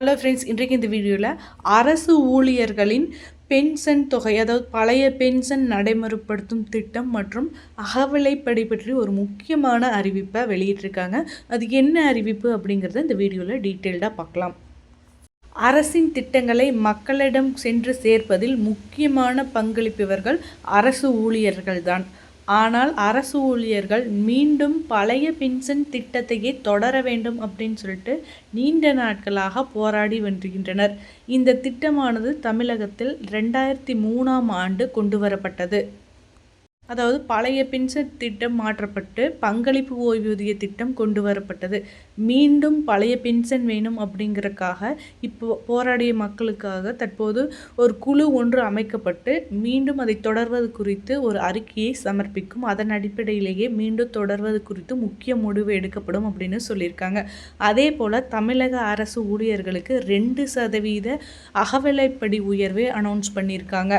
Hello friends இன்றைக்கு இந்த வீடியோவில் அரசு ஊழியர்களின் பென்ஷன் தொகை அதாவது பழைய பென்ஷன் நடைமுறைப்படுத்தும் திட்டம் மற்றும் அகவிலைப்படி பற்றி ஒரு முக்கியமான அறிவிப்பை வெளியிட்டிருக்காங்க. அது என்ன அறிவிப்பு அப்படிங்கிறத இந்த வீடியோவில் டீட்டெயில்டாக பார்க்கலாம். அரசின் திட்டங்களை மக்களிடம் சென்று சேர்ப்பதில் முக்கியமான பங்களிப்பவர்கள் அரசு ஊழியர்கள்தான். ஆனால் அரசு ஊழியர்கள் மீண்டும் பழைய பென்ஷன் திட்டத்தையே தொடர வேண்டும் அப்படின்னு சொல்லிட்டு நீண்ட நாட்களாக போராடி வருகின்றனர் இந்த திட்டமானது தமிழகத்தில் ரெண்டாயிரத்தி மூணாம் ஆண்டு கொண்டு வரப்பட்டது. அதாவது பழைய பென்ஷன் திட்டம் மாற்றப்பட்டு பங்களிப்பு ஓய்வூதிய திட்டம் கொண்டு வரப்பட்டது. மீண்டும் பழைய பென்ஷன் வேணும் அப்படிங்கிறக்காக இப்போ போராடிய மக்களுக்காக தற்போது ஒரு குழு ஒன்று அமைக்கப்பட்டு மீண்டும் அதை தொடர்வது குறித்து ஒரு அறிக்கையை சமர்ப்பிக்கும். அதன் அடிப்படையிலேயே மீண்டும் தொடர்வது குறித்து முக்கிய முடிவு எடுக்கப்படும் அப்படின்னு சொல்லியிருக்காங்க. அதே போல் தமிழக அரசு ஊழியர்களுக்கு ரெண்டு சதவீத அகவிலைப்படி உயர்வை அனௌன்ஸ் பண்ணியிருக்காங்க.